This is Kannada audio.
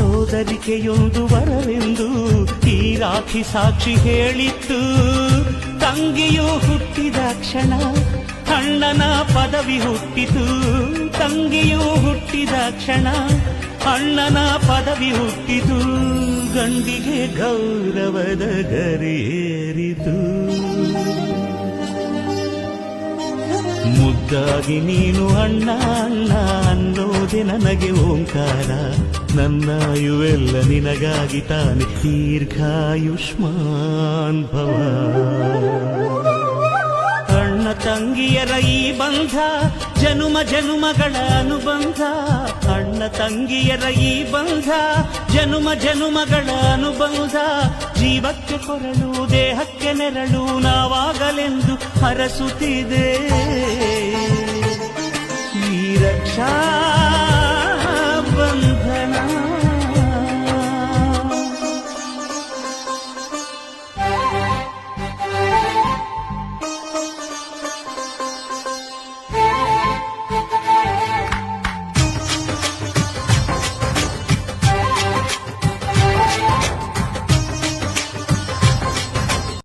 ಸೋದರಿಕೆಯೊಂದು ವರವೆಂದು ಈ ರಾಖಿ ಸಾಕ್ಷಿ ಹೇಳಿತ್ತು. ತಂಗಿಯು ಹುಟ್ಟಿದ ಕ್ಷಣ ಅಣ್ಣನ ಪದವಿ ಹುಟ್ಟಿತು. ತಂಗಿಯು ಹುಟ್ಟಿದ ಕ್ಷಣ ಅಣ್ಣನ ಪದವಿ ಹುಟ್ಟಿತು. ಗಂಡಿಗೆ ಗೌರವದ ಗರಿಯೇರಿತು ಮುದ್ದಾಗಿ ನೀನು ಅಣ್ಣ ಅಣ್ಣ ಅನ್ನೋದೆ ನನಗೆ ಓಂಕಾರ. ನನ್ನಾಯುವೆಲ್ಲ ನಿನಗಾಗಿ ತಾನೆ. ದೀರ್ಘಾಯುಷ್ಮಾನ್ ಭವ. ಅಣ್ಣ ತಂಗಿಯರ ಈ ಬಂಧ, ಜನುಮ ಜನುಮಗಳ ಅನುಬಂಧ. ಅಣ್ಣ ತಂಗಿಯರ ಈ ಬಂಧ, ಜನುಮ ಜನುಮಗಳ ಅನುಬಂಧ. ಜೀವಕ್ಕೆ ಕೊರಳು, ದೇಹಕ್ಕೆ ನೆರಳು, ನಾವಾಗಲೆಂದು ಹರಸುತ್ತಿದೆ. ಈ ರಕ್ಷಾ